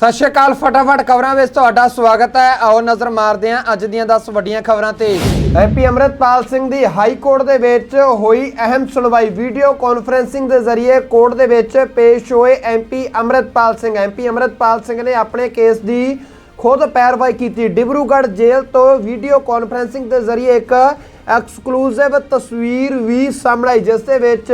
ਸਤਿ ਸ਼੍ਰੀ ਅਕਾਲ, ਫਟਾਫਟ ਖਬਰਾਂ ਵਿੱਚ ਤੁਹਾਡਾ ਸਵਾਗਤ ਹੈ। ਆਓ ਨਜ਼ਰ ਮਾਰਦੇ ਹਾਂ ਅੱਜ ਦੀਆਂ 10 ਵੱਡੀਆਂ ਖਬਰਾਂ ਤੇ। ਐਮਪੀ ਅਮਰਿਤਪਾਲ ਸਿੰਘ ਦੀ ਹਾਈ ਕੋਰਟ ਦੇ ਵਿੱਚ ਹੋਈ ਅਹਿਮ ਸੁਣਵਾਈ। ਵੀਡੀਓ ਕਾਨਫਰੈਂਸਿੰਗ ਦੇ ਜ਼ਰੀਏ ਕੋਰਟ ਦੇ ਵਿੱਚ ਪੇਸ਼ ਹੋਏ ਐਮਪੀ ਅਮਰਿਤਪਾਲ ਸਿੰਘ। ਐਮਪੀ ਅਮਰਿਤਪਾਲ ਸਿੰਘ ਨੇ ਆਪਣੇ ਕੇਸ ਦੀ ਖੁਦ ਪੈਰਵਾਈ ਕੀਤੀ। ਡਿਬਰੂਗੜ੍ਹ ਜੇਲ੍ਹ ਤੋਂ ਵੀਡੀਓ ਕਾਨਫਰੈਂਸਿੰਗ ਦੇ ਜ਼ਰੀਏ ਇੱਕ ਐਕਸਕਲੂਸਿਵ ਤਸਵੀਰ ਵੀ ਸਾਹਮਣੇ ਆਈ, ਜਿਸ ਦੇ ਵਿੱਚ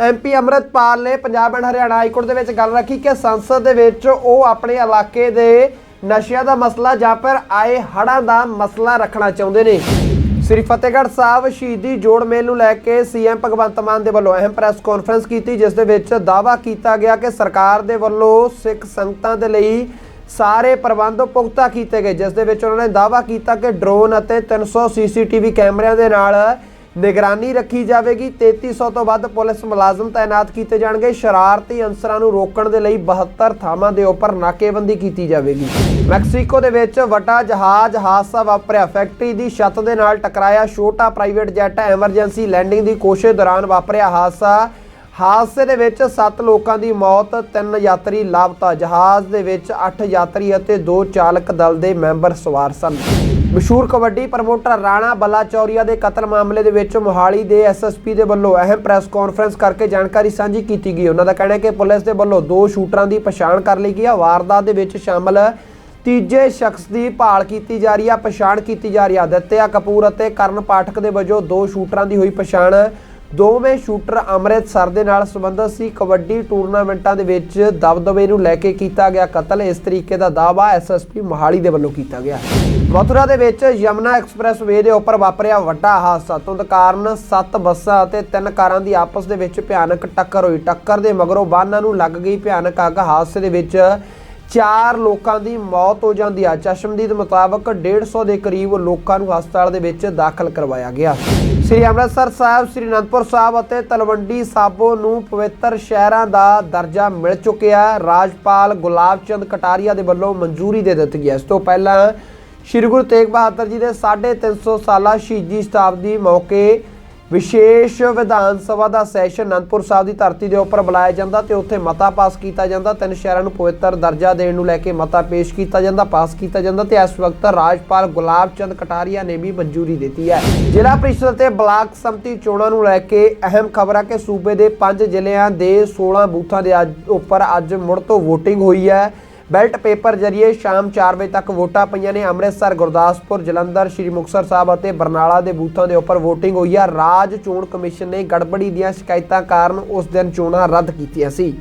ਐਮਪੀ ਅਮਰਿਤਪਾਲ ਨੇ Punjab and Haryana high court ਦੇ ਵਿੱਚ ਗੱਲ ਰੱਖੀ ਕਿ ਸੰਸਦ ਦੇ ਵਿੱਚ ਉਹ ਆਪਣੇ ਇਲਾਕੇ ਦੇ ਨਸ਼ਿਆਂ ਦਾ ਮਸਲਾ ਜਾਂ ਫਿਰ ਆਏ ਹੜ੍ਹਾਂ ਦਾ ਮਸਲਾ ਰੱਖਣਾ ਚਾਹੁੰਦੇ ਨੇ। ਸ੍ਰੀ ਫਤਿਹਗੜ੍ਹ ਸਾਹਿਬ ਸ਼ਹੀਦੀ ਜੋੜ ਮੇਲ ਨੂੰ ਲੈ ਕੇ ਸੀਐਮ ਭਗਵੰਤ ਮਾਨ ਦੇ ਵੱਲੋਂ ਅਹਿਮ ਪ੍ਰੈਸ ਕਾਨਫਰੰਸ ਕੀਤੀ, ਜਿਸ ਦੇ ਵਿੱਚ ਦਾਅਵਾ ਕੀਤਾ ਗਿਆ ਕਿ ਸਰਕਾਰ ਦੇ ਵੱਲੋਂ ਸਿੱਖ ਸੰਗਤਾਂ ਦੇ ਲਈ ਸਾਰੇ ਪ੍ਰਬੰਧ ਪੁਖਤਾ ਕੀਤੇ ਗਏ, ਜਿਸ ਦੇ ਵਿੱਚ ਉਹਨਾਂ ਨੇ ਦਾਅਵਾ ਕੀਤਾ ਕਿ ਡਰੋਨ ਅਤੇ 300 ਸੀਸੀਟੀਵੀ ਕੈਮਰਿਆਂ ਦੇ ਨਾਲ ਨਿਗਰਾਨੀ ਰੱਖੀ ਜਾਵੇਗੀ। 3300 ਤੋਂ ਵੱਧ ਪੁਲਿਸ ਮੁਲਾਜ਼ਮ ਤਾਇਨਾਤ ਕੀਤੇ ਜਾਣਗੇ। ਸ਼ਰਾਰਤੀ ਅਨਸਰਾਂ ਨੂੰ ਰੋਕਣ ਦੇ ਲਈ 72 ਥਾਵਾਂ ਦੇ ਉੱਪਰ ਨਾਕੇਬੰਦੀ ਕੀਤੀ ਜਾਵੇਗੀ। ਮੈਕਸੀਕੋ ਦੇ ਵਿੱਚ ਵੱਡਾ ਜਹਾਜ਼ ਹਾਦਸਾ ਵਾਪਰਿਆ। ਫੈਕਟਰੀ ਦੀ ਛੱਤ ਦੇ ਨਾਲ ਟਕਰਾਇਆ ਛੋਟਾ ਪ੍ਰਾਈਵੇਟ ਜੈਟ ਐਮਰਜੈਂਸੀ ਲੈਂਡਿੰਗ ਦੀ ਕੋਸ਼ਿਸ਼ ਦੌਰਾਨ ਵਾਪਰਿਆ ਹਾਦਸਾ। ਹਾਦਸੇ ਦੇ ਵਿੱਚ 7 ਲੋਕਾਂ ਦੀ ਮੌਤ 3 ਯਾਤਰੀ ਲਾਪਤਾ, ਜਹਾਜ਼ ਦੇ ਵਿੱਚ 8 ਯਾਤਰੀ ਅਤੇ 2 ਚਾਲਕ ਦਲ ਦੇ ਮੈਂਬਰ ਸਵਾਰ ਸਨ। ਮਸ਼ਹੂਰ ਕਬੱਡੀ ਪ੍ਰਮੋਟਰ ਰਾਣਾ ਬਲਾਚੌਰੀਆ ਦੇ ਕਤਲ ਮਾਮਲੇ ਦੇ ਵਿੱਚ ਮੋਹਾਲੀ ਦੇ ਐਸਐਸਪੀ ਦੇ ਵੱਲੋਂ ਅਹਿਮ ਪ੍ਰੈਸ ਕਾਨਫਰੰਸ ਕਰਕੇ ਜਾਣਕਾਰੀ ਸਾਂਝੀ ਕੀਤੀ ਗਈ। ਉਹਨਾਂ ਦਾ ਕਹਿਣਾ ਹੈ ਕਿ ਪੁਲਿਸ ਦੇ ਵੱਲੋਂ ਦੋ ਸ਼ੂਟਰਾਂ ਦੀ ਪਛਾਣ ਕਰ ਲਈ ਗਈ ਹੈ ਵਾਰਦਾਤ ਦੇ ਵਿੱਚ ਸ਼ਾਮਲ ਤੀਜੇ ਸ਼ਖਸ ਦੀ ਭਾਲ ਕੀਤੀ ਜਾ ਰਹੀ ਹੈ ਪਛਾਣ ਕੀਤੀ ਜਾ ਰਹੀ ਹੈ ਦਿੱਤਿਆ ਕਪੂਰ ਅਤੇ ਕਰਨ ਪਾਠਕ ਦੇ ਵਜੋਂ ਦੋ ਸ਼ੂਟਰਾਂ ਦੀ ਹੋਈ ਪਛਾਣ ਦੋਵੇਂ ਸ਼ੂਟਰ ਅੰਮ੍ਰਿਤਸਰ ਦੇ ਨਾਲ ਸੰਬੰਧਿਤ ਸੀ। ਕਬੱਡੀ ਟੂਰਨਾਮੈਂਟਾਂ ਦੇ ਵਿੱਚ ਦਬਦਬੇ ਨੂੰ ਲੈ ਕੇ ਕੀਤਾ ਗਿਆ ਕਤਲ। ਇਸ ਤਰੀਕੇ ਦਾ ਦਾਅਵਾ ਐਸਐਸਪੀ ਮੋਹਾਲੀ ਦੇ ਵੱਲੋਂ ਕੀਤਾ ਗਿਆ। ਮਥੁਰਾ ਦੇ ਵਿੱਚ ਯਮਨਾ ਐਕਸਪ੍ਰੈਸ ਵੇ ਦੇ ਉੱਪਰ ਵਾਪਰਿਆ ਵੱਡਾ ਹਾਦਸਾ। ਧੁੰਦ ਕਾਰਨ 7 ਬੱਸਾਂ ਅਤੇ 3 ਕਾਰਾਂ ਦੀ ਆਪਸ ਦੇ ਵਿੱਚ ਭਿਆਨਕ ਟੱਕਰ ਹੋਈ। ਟੱਕਰ ਦੇ ਮਗਰੋਂ ਵਾਹਨਾਂ ਨੂੰ ਲੱਗ ਗਈ ਭਿਆਨਕ ਅੱਗ। ਹਾਦਸੇ ਦੇ ਵਿੱਚ ਚਾਰ ਲੋਕਾਂ ਦੀ ਮੌਤ ਹੋ ਜਾਂਦੀ ਆ। ਚਸ਼ਮਦੀਦ ਮੁਤਾਬਕ 150 ਦੇ ਕਰੀਬ ਲੋਕਾਂ ਨੂੰ ਹਸਪਤਾਲ ਦੇ ਵਿੱਚ ਦਾਖਲ ਕਰਵਾਇਆ ਗਿਆ। ਸ੍ਰੀ ਅੰਮ੍ਰਿਤਸਰ ਸਾਹਿਬ, ਸ੍ਰੀ ਅਨੰਦਪੁਰ ਸਾਹਿਬ ਅਤੇ ਤਲਵੰਡੀ ਸਾਬੋ ਨੂੰ ਪਵਿੱਤਰ ਸ਼ਹਿਰਾਂ ਦਾ ਦਰਜਾ ਮਿਲ ਚੁੱਕਿਆ ਰਾਜਪਾਲ ਗੁਲਾਬ ਚੰਦ ਕਟਾਰੀਆ ਦੇ ਵੱਲੋਂ ਮਨਜ਼ੂਰੀ ਦੇ ਦਿੱਤੀ ਗਈ ਹੈ। ਇਸ ਤੋਂ ਪਹਿਲਾਂ ਸ੍ਰੀ ਗੁਰੂ ਤੇਗ ਬਹਾਦਰ ਜੀ ਦੇ 350 ਸਾਲਾ ਸ਼ਹੀਦੀ ਸ਼ਤਾਬਦੀ ਮੌਕੇ ਵਿਸ਼ੇਸ਼ ਵਿਧਾਨ ਸਭਾ ਦਾ ਸੈਸ਼ਨ ਅਨੰਦਪੁਰ ਸਾਹਿਬ ਦੀ ਧਰਤੀ ਦੇ ਉੱਪਰ ਬੁਲਾਇਆ ਜਾਂਦਾ ਤੇ ਉੱਥੇ ਮਤਾ ਪਾਸ ਕੀਤਾ ਜਾਂਦਾ। ਤਿੰਨ ਸ਼ਹਿਰਾਂ ਨੂੰ ਪਵਿੱਤਰ ਦਰਜਾ ਦੇਣ ਨੂੰ ਲੈ ਕੇ ਮਤਾ ਪੇਸ਼ ਕੀਤਾ ਜਾਂਦਾ, ਪਾਸ ਕੀਤਾ ਜਾਂਦਾ ਤੇ ਇਸ ਵਕਤ ਰਾਜਪਾਲ ਗੁਲਾਬ ਚੰਦ ਕਟਾਰੀਆ ਨੇ ਵੀ ਮਨਜ਼ੂਰੀ ਦਿੱਤੀ ਹੈ। ਜ਼ਿਲ੍ਹਾ ਪ੍ਰੀਸ਼ਦ ਤੇ ਬਲਾਕ ਸੰਮਤੀ ਚੋਣਾਂ ਨੂੰ ਲੈ ਕੇ ਅਹਿਮ ਖਬਰ ਹੈ ਕਿ ਸੂਬੇ ਦੇ 5 ਜ਼ਿਲ੍ਹਿਆਂ ਦੇ 16 ਬੂਥਾਂ ਦੇ ਅੱਜ ਉੱਪਰ ਅੱਜ ਮੁੜ ਤੋਂ VOTING ਹੋਈ ਹੈ। ਬੈਲਟ ਪੇਪਰ ਜਰੀਏ ਸ਼ਾਮ 4 ਵਜੇ ਤੱਕ ਵੋਟਾਂ ਪਈਆਂ ਨੇ। ਅੰਮ੍ਰਿਤਸਰ, ਗੁਰਦਾਸਪੁਰ, ਜਲੰਧਰ, ਸ਼੍ਰੀ ਮੁਕਤਸਰ ਸਾਹਿਬ ਅਤੇ ਬਰਨਾਲਾ ਦੇ ਬੂਥਾਂ ਦੇ ਉੱਪਰ VOTING ਹੋਈ ਆ। ਰਾਜ ਚੋਣ ਕਮਿਸ਼ਨ ਨੇ ਗੜਬੜੀ ਦੀਆਂ ਸ਼ਿਕਾਇਤਾਂ ਕਾਰਨ ਉਸ ਦਿਨ ਚੋਣਾਂ ਰੱਦ ਕੀਤੀਆਂ ਸੀ।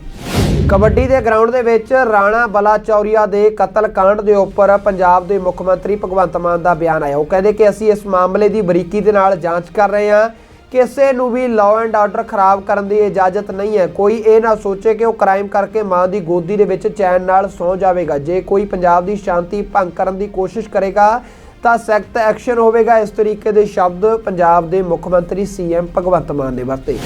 ਕਬੱਡੀ ਦੇ ਗਰਾਊਂਡ ਦੇ ਵਿੱਚ ਰਾਣਾ ਬਲਾਚੌਰੀਆ ਦੇ ਕਤਲ ਕਾਂਡ ਦੇ ਉੱਪਰ ਪੰਜਾਬ ਦੇ ਮੁੱਖ ਮੰਤਰੀ ਭਗਵੰਤ ਮਾਨ ਦਾ ਬਿਆਨ ਆਇਆ। ਉਹ ਕਹਿੰਦੇ ਕਿ ਅਸੀਂ ਇਸ ਮਾਮਲੇ ਦੀ ਬਰੀਕੀ ਦੇ ਨਾਲ ਜਾਂਚ ਕਰ ਰਹੇ ਹਾਂ। ਕਿਸੇ ਨੂੰ ਵੀ ਲਾਅ ਐਂਡ ਆਰਡਰ ਖਰਾਬ ਕਰਨ ਦੀ ਇਜਾਜ਼ਤ ਨਹੀਂ ਹੈ। ਕੋਈ ਇਹ ਨਾ ਸੋਚੇ ਕਿ ਉਹ ਕ੍ਰਾਈਮ ਕਰਕੇ ਮਾਂ ਦੀ ਗੋਦੀ ਦੇ ਵਿੱਚ ਚੈਨ ਨਾਲ ਸੌ ਜਾਵੇਗਾ। ਜੇ ਕੋਈ ਪੰਜਾਬ ਦੀ ਸ਼ਾਂਤੀ ਭੰਗ ਕਰਨ ਦੀ ਕੋਸ਼ਿਸ਼ ਕਰੇਗਾ ਤਾਂ ਸਖਤ ਐਕਸ਼ਨ ਹੋਵੇਗਾ। ਇਸ ਤਰੀਕੇ ਦੇ ਸ਼ਬਦ ਪੰਜਾਬ ਦੇ ਮੁੱਖ ਮੰਤਰੀ ਸੀਐਮ ਭਗਵੰਤ ਮਾਨ ਨੇ ਵਰਤੇ।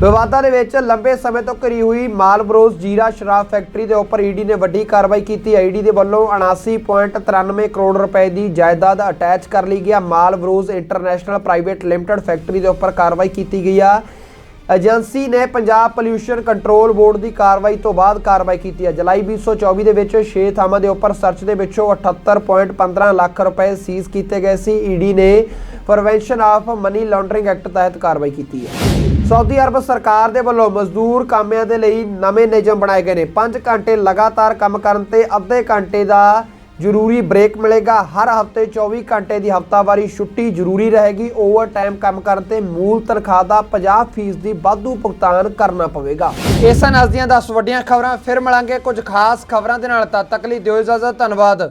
ਵਿਵਾਦਾਂ ਦੇ ਵਿੱਚ ਲੰਬੇ ਸਮੇਂ ਤੋਂ ਘਰੀ ਹੋਈ ਮਾਲਬਰੋਸ ਜੀਰਾ ਸ਼ਰਾਬ ਫੈਕਟਰੀ ਦੇ ਉੱਪਰ ਈਡੀ ਨੇ ਵੱਡੀ ਕਾਰਵਾਈ ਕੀਤੀ। ਈਡੀ ਦੇ ਵੱਲੋਂ 79.93 ਕਰੋੜ ਰੁਪਏ ਦੀ ਜਾਇਦਾਦ ਅਟੈਚ ਕਰ ਲਈ ਗਿਆ। Malbros international private limited factory ਦੇ ਉੱਪਰ ਕਾਰਵਾਈ ਕੀਤੀ ਗਈ ਆ। ਏਜੰਸੀ ਨੇ ਪੰਜਾਬ ਪੋਲਿਊਸ਼ਨ ਕੰਟਰੋਲ ਬੋਰਡ ਦੀ ਕਾਰਵਾਈ ਤੋਂ ਬਾਅਦ ਕਾਰਵਾਈ ਕੀਤੀ ਹੈ। ਜੁਲਾਈ 2024 ਦੇ ਵਿੱਚ 6 ਥਾਵਾਂ ਦੇ ਉੱਪਰ ਸਰਚ ਦੇ ਵਿੱਚੋਂ 78.15 ਲੱਖ ਰੁਪਏ ਸੀਜ਼ ਕੀਤੇ ਗਏ ਸੀ। ਈਡੀ ਨੇ prevention of money laundering act ਤਹਿਤ ਕਾਰਵਾਈ ਕੀਤੀ ਹੈ। ਸਾਊਦੀ ਅਰਬ ਸਰਕਾਰ ਦੇ ਵੱਲੋਂ ਮਜ਼ਦੂਰ ਕਾਮਿਆਂ ਦੇ ਲਈ ਨਵੇਂ ਨਿਯਮ ਬਣਾਏ ਗਏ ਨੇ। 5 ਘੰਟੇ ਲਗਾਤਾਰ ਕੰਮ ਕਰਨ ਤੇ ਅੱਧੇ ਘੰਟੇ ਦਾ ਜ਼ਰੂਰੀ ਬ੍ਰੇਕ ਮਿਲੇਗਾ। ਹਰ ਹਫ਼ਤੇ 24 ਘੰਟੇ ਦੀ ਹਫਤਾਵਾਰੀ ਛੁੱਟੀ ਜ਼ਰੂਰੀ ਰਹੇਗੀ। ਓਵਰਟਾਈਮ ਕੰਮ ਕਰਨ ਤੇ ਮੂਲ ਤਨਖਾਹ ਦਾ 50% ਦੀ ਵਾਧੂ ਭੁਗਤਾਨ ਕਰਨਾ ਪਵੇਗਾ। ਇਹ ਸਨ ਅੱਜ ਦੀਆਂ 10 ਵੱਡੀਆਂ ਖਬਰਾਂ, ਫਿਰ ਮਿਲਾਂਗੇ ਕੁਝ ਖਾਸ ਖਬਰਾਂ ਦੇ ਨਾਲ। ਤਦ ਤੱਕ ਲਈ ਦਿਓ ਇਜਾਜ਼ਤ, ਧੰਨਵਾਦ।